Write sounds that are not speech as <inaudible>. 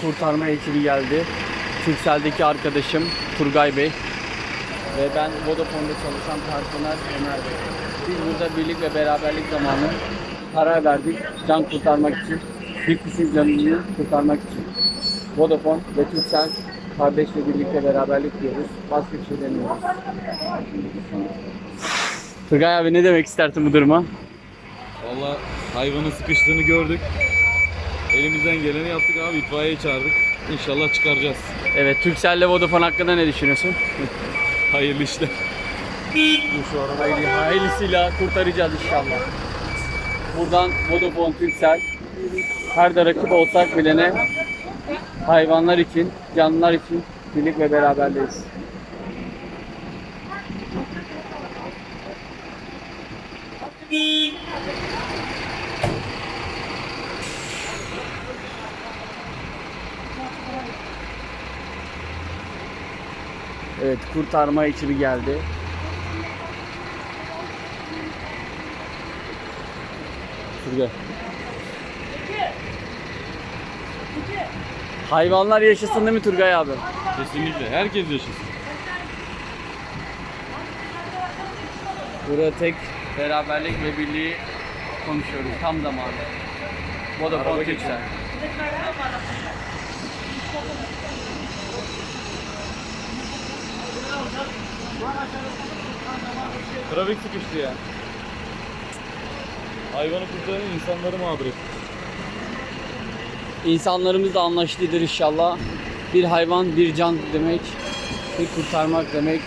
kurtarma ekibi geldi. Turkcell'deki arkadaşım Turgay Bey ve ben Vodafone'da çalışan personel Ömer Bey. Biz burada birlik ve beraberlik zamanı karar verdik can kurtarmak için. Bir kişinin canını kurtarmak için. Vodafone ve Turkcell kardeş birlikte beraberlik diyoruz. Başka bir şey demiyoruz. Turgay abi ne demek istersin bu duruma? Valla hayvanın sıkıştığını gördük. Elimizden geleni yaptık abi. itfaiye çağırdık. İnşallah çıkaracağız. Evet, Turkcell ile Vodafone hakkında ne düşünüyorsun? <laughs> Hayırlı işler. Hayırlı, hayırlısıyla kurtaracağız inşallah. Buradan Vodafone, Turkcell, her de rakip olsak bile ne? Hayvanlar için, canlılar için birlik ve beraberdeyiz. Evet, kurtarma ekibi geldi. Şurada. Hayvanlar yaşasın değil mi Turgay abi? Kesinlikle. Herkes yaşasın. Burada tek beraberlik ve birliği konuşuyoruz tam zamanı. Vodafone Turkcell. Trafik sıkıştı ya. Hayvanı kurtaran insanları mağdur etti. İnsanlarımız da anlaşılıdır inşallah. Bir hayvan bir can demek, bir kurtarmak demek.